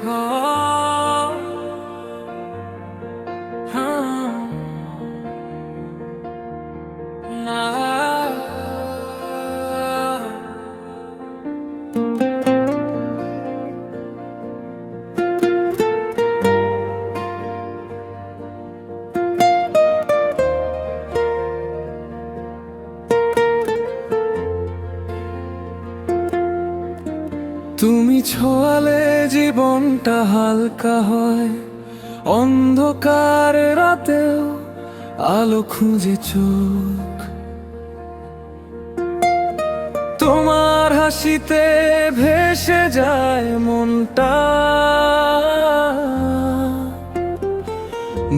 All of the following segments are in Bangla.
তুমি ছোঁয়ালে জীবনটা হালকা হয়। অন্ধকার রাতেও আলো খুঁজে চোখ। তোমার হাসিতে ভেসে যায় মনটা।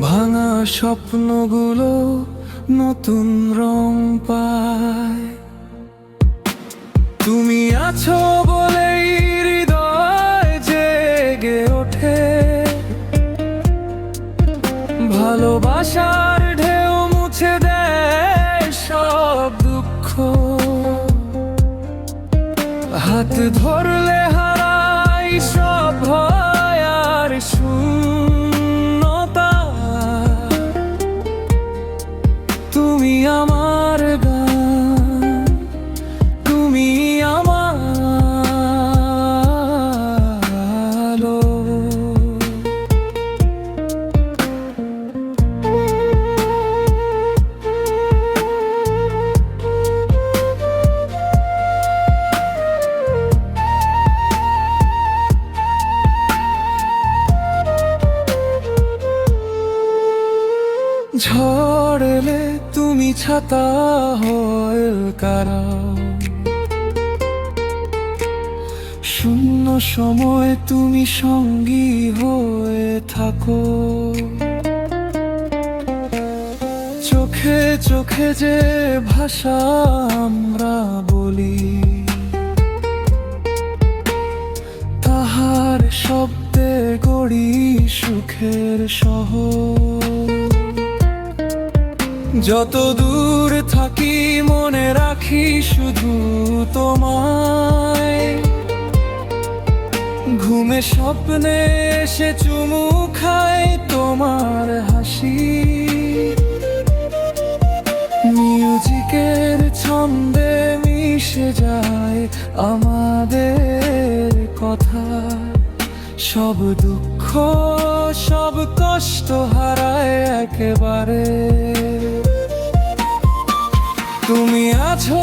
ভাঙা স্বপ্নগুলো নতুন রং পায়। তুমি আছো ভালোবাসার ঢেউ মুছে দেয় সব দুঃখ। হাত ধরলে হারাই সব ভয় আর শূন্যতা। তুমি আমার ঝড় এলে তুমি ছাতা হয় কারা? শূন্য সময় তুমি সঙ্গী হয়ে থাকো। চোখে চোখে যে ভাষা আমরা বলি, তাহার শব্দে গড়ি সুখের শহর যত দূর থাকি, মনে রাখি শুধু তোমায়। ঘুমে স্বপ্নে এসে চুমু খায় তোমার হাসি। মিউজিকের ছন্দে মিশে যায় আমাদের কথা। সব দুঃখ, সব কষ্ট হারায় একেবারে। তুমি আছো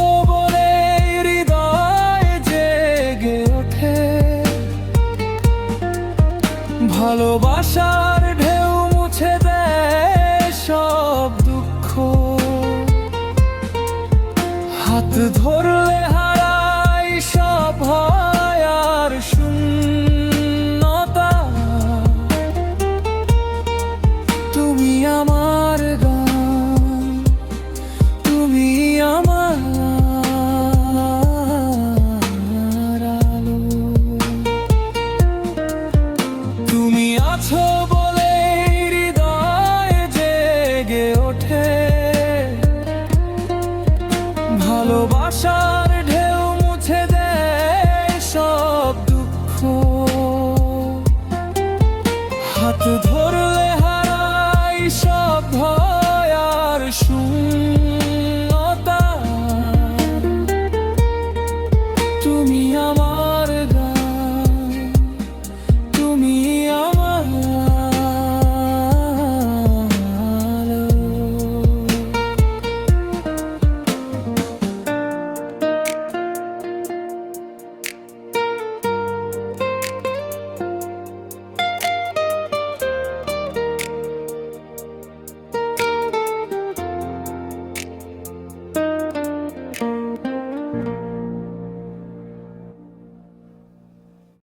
ভালোবাসার ঢেউ মুছে দেয় সব দুঃখ। হাত ধরলে হারাই সব ভয়